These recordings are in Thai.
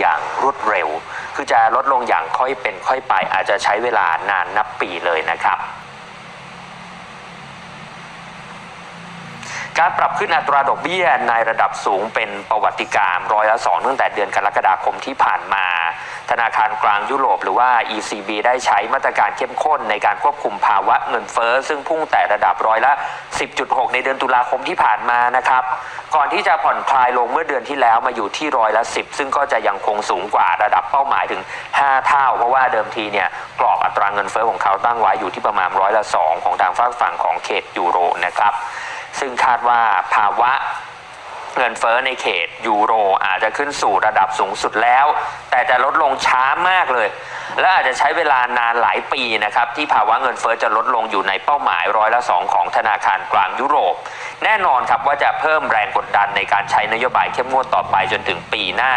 อย่างรวดเร็ว คือจะลดลงอย่างค่อยเป็นค่อยไป อาจจะใช้เวลานานนับปีเลยนะครับการปรับขึ้นอัตราดอกเบี้ยในระดับสูงเป็นประวัติการร้อยละสองตั้งแต่เดือนกรกฎาคมที่ผ่านมา ธนาคารกลางยุโรปหรือว่า ECB ได้ใช้มาตรการเข้มข้นในการควบคุมภาวะเงินเฟ้อซึ่งพุ่งแต่ระดับร้อยละ 10.6 ในเดือนตุลาคมที่ผ่านมานะครับ ก่อนที่จะผ่อนคลายลงเมื่อเดือนที่แล้วมาอยู่ที่ร้อยละ 10 ซึ่งก็จะยังคงสูงกว่าระดับเป้าหมายถึง 5 เท่า เพราะว่าเดิมทีเนี่ยกรอบอัตราเงินเฟ้อของเขาตั้งไว้อยู่ที่ประมาณร้อยละ 2 ของทางฝั่งของเขตยูโรนะครับซึ่งคาดว่าภาวะ เงินเฟ้อในเขตยูโรอาจจะขึ้นสู่ระดับสูงสุดแล้ว แต่จะลดลงช้ามากเลย และอาจจะใช้เวลานานหลายปีนะครับที่ภาวะเงินเฟ้อจะลดลงอยู่ในเป้าหมายร้อยละสองของธนาคารกลางยุโรป แน่นอนครับว่าจะเพิ่มแรงกดดันในการใช้นโยบายเข้มงวดต่อไปจนถึงปีหน้า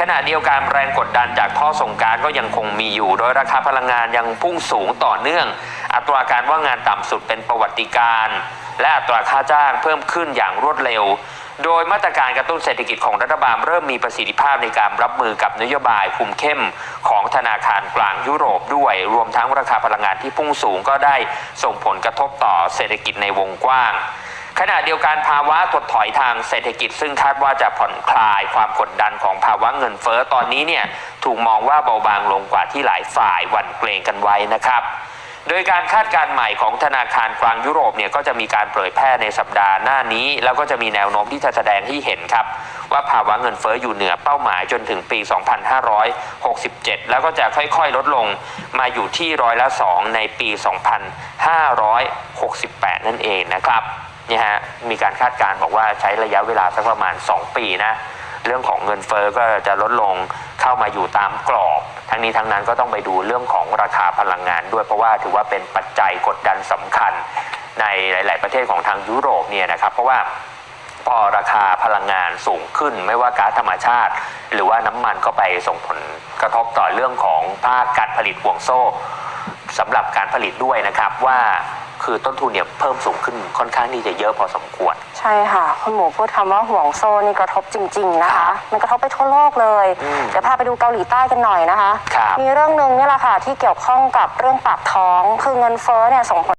ขณะเดียวกันแรงกดดันจากท่อส่งการก็ยังคงมีอยู่ โดยราคาพลังงานยังพุ่งสูงต่อเนื่อง อัตราการว่างงานต่ำสุดเป็นประวัติการณ์และอัตราค่าจ้างเพิ่มขึ้นอย่างรวดเร็ว โดยมาตรการกระตุ้นเศรษฐกิจของรัฐบาลเริ่มมีประสิทธิภาพในการรับมือกับนโยบายคุมเข้มของธนาคารกลางยุโรปด้วย รวมทั้งราคาพลังงานที่พุ่งสูงก็ได้ส่งผลกระทบต่อเศรษฐกิจในวงกว้างขณะเดียวกันภาวะถดถอยทางเศรษฐกิจ ซึ่งคาดว่าจะผ่อนคลายความกดดันของภาวะเงินเฟ้อตอนนี้เนี่ยถูกมองว่าเบาบางลงกว่าที่หลายฝ่ายหวั่นเกรงกันไว้นะครับ โดยการคาดการณ์ใหม่ของธนาคารกลางยุโรปเนี่ยก็จะมีการเผยแพร่ในสัปดาห์หน้านี้ แล้วก็จะมีแนวโน้มที่จะแสดงให้เห็นครับ ว่าภาวะเงินเฟ้ออยู่เหนือเป้าหมายจนถึงปี 2567 แล้วก็จะค่อยๆ ลดลงมาอยู่ที่ร้อยละ 2 ในปี 2568 นั่นเองนะครับนี่ฮะมีการคาดการณ์บอกว่าใช้ระยะเวลาสักประมาณ 2 ปีนะเรื่องของเงินเฟอ้อก็จะลดลง เข้ามาอยู่ตามกรอบ ทั้งนี้ทั้งนั้นก็ต้องไปดูเรื่องของราคาพลังงานด้วยเพราะว่าถือว่าเป็นปัจจัยกดดันสำคัญในหลาย ๆ ประเทศของทางยุโรปเนี่ยนะครับ เพราะว่าพอราคาพลังงานสูงขึ้น ไม่ว่าก๊าซธรรมชาติ หรือว่าน้ำมันก็ไปส่งผลกระทบต่อเรื่องของภาคการผลิตห่วงโซ่สำหรับการผลิตด้วยนะครับว่า คือต้นทุนเนี่ยเพิ่มสูงขึ้นค่อนข้างที่จะเยอะพอสมควร ใช่ค่ะคุณหมูพูดคำว่าห่วงโซ่นี่กระทบจริง ๆนะครัคะบมันกระทบไปทั่วโลกเลย อืมเดี๋ยวพาไปดูเกาหลีใต้กันหน่อยนะคะ ครับ มีเรื่องหนึ่งเนี่ยแหละค่ะที่เกี่ยวข้องกับเรื่องปากท้อง คือเงินเฟ้อเนี่ยส่งผล